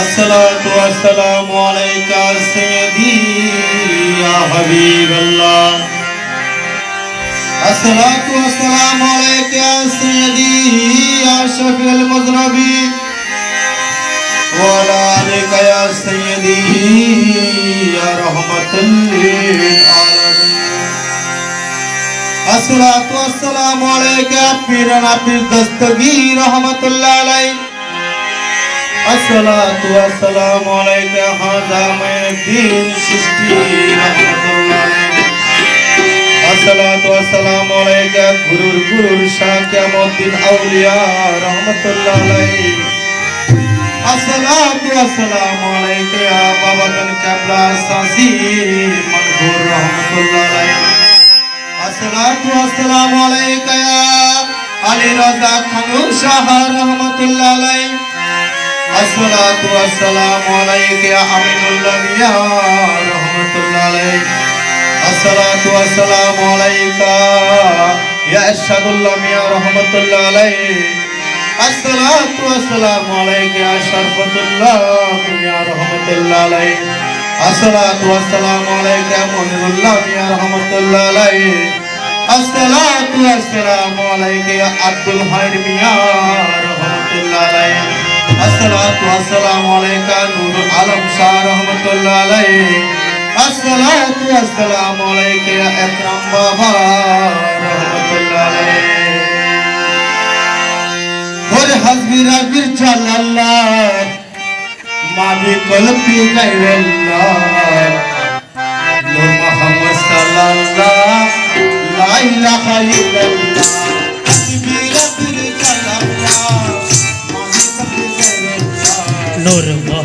الصلاة والسلام عليك سيدي يا حبيب الله الصلاة والسلام عليك يا سيدي يا شفيع المذنبين وعلى آلك يا سيدي يا رحمة للعالمين الصلاة والسلام عليك يا بيرنا بير دستگیر رحمة الله عليك الصلاة والسلام عليك خاتم الدين سيدي الصلاة والسلام عليك غرور غرور شاكيا مدين أولياء رحمة الله عليك الصلاة والسلام عليك يا بابا كبلا ساسي منظور رحمة الله عليك الصلاة والسلام عليك يا علي رضا خانو شاه رحمة الله عليك الصلاة والسلام عليك يا أمين الأنبياء رحمة الله عليك الصلاة والسلام عليك يا أشهد الله يا رحمة الله عليك الصلاة والسلام عليك يا شرفة الله يا رحمة الله عليك الصلاة والسلام عليك يا منير الله يا رحمة الله عليك الصلاة والسلام عليك يا عبد الخير يا رحمة الله عليك আসসালাতু আসসালামু আলাইকা নূরুল আলম শাহ রহমাতুল্লাহ আলাইহি। আসসালাতু আসসালামু আলাইকা ইয়া বাবা রহমাতুল্লাহ আলাইহি। ওরে হাসবি রাব্বির চাল মাবি কলপি গাইরাল্লাহ নূর মুহাম্মদ সাল্লাল্লাহ লা ইলাহা ইল্লাল্লাহ।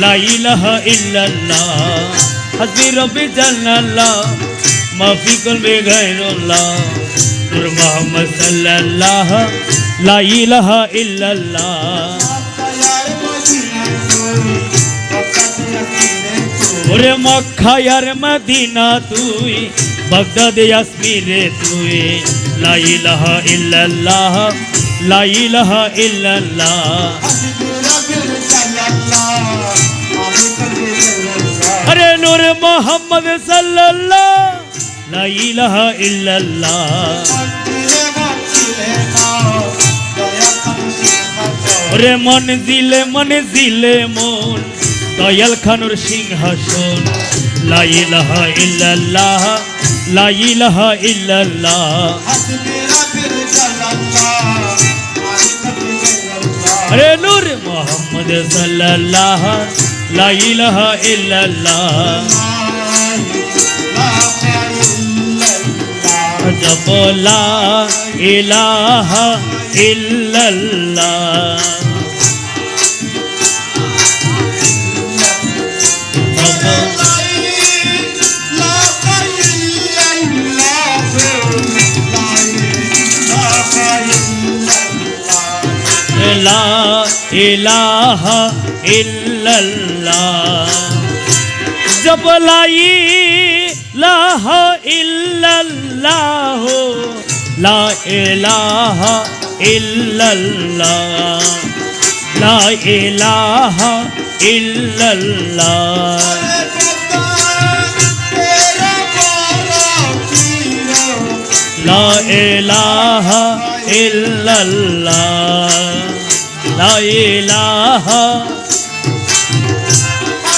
লা ইলাহা ইল্লাল্লাহ। হাসবি রব্বি জান্নাল্লাহ মাফি কলবে গায়রুল্লাহ। নূর মোহাম্মদ সাল্লাল্লাহ লা ইলাহা ইল্লাল্লাহ। ওরে মক্কা আর মদিনা তুই, বাগদাদে আসমিরে তুই। লা ইলাহা ইল্লাল্লাহ, লা ইলাহা ইল্লাল্লাহ। নূর মোহাম্মদ সাল্লাল্লাহ লা ইলাহা ইল্লাল্লাহ। ওরে মন দিলে মনে দিলে মন, দয়াল খানুর সিংহাসন। লা ইলাহা ইল্লাল্লাহ, লা ইলাহা ইল্লাল্লাহ। আরে লা ইলাহা ইল্লাল্লাহ জপ লা ইলাহা ইল্লাল্লাহ জপ লা ইলাহা ইল্লাল্লাহ জপ লাই লাহা ইল্লাল্লাহ লা ইলাহা ইল্লাল্লাহ লা ইলাহা ইল্লাল্লাহ লা ইলাহা ইল্লাল্লাহ লা ইলাহা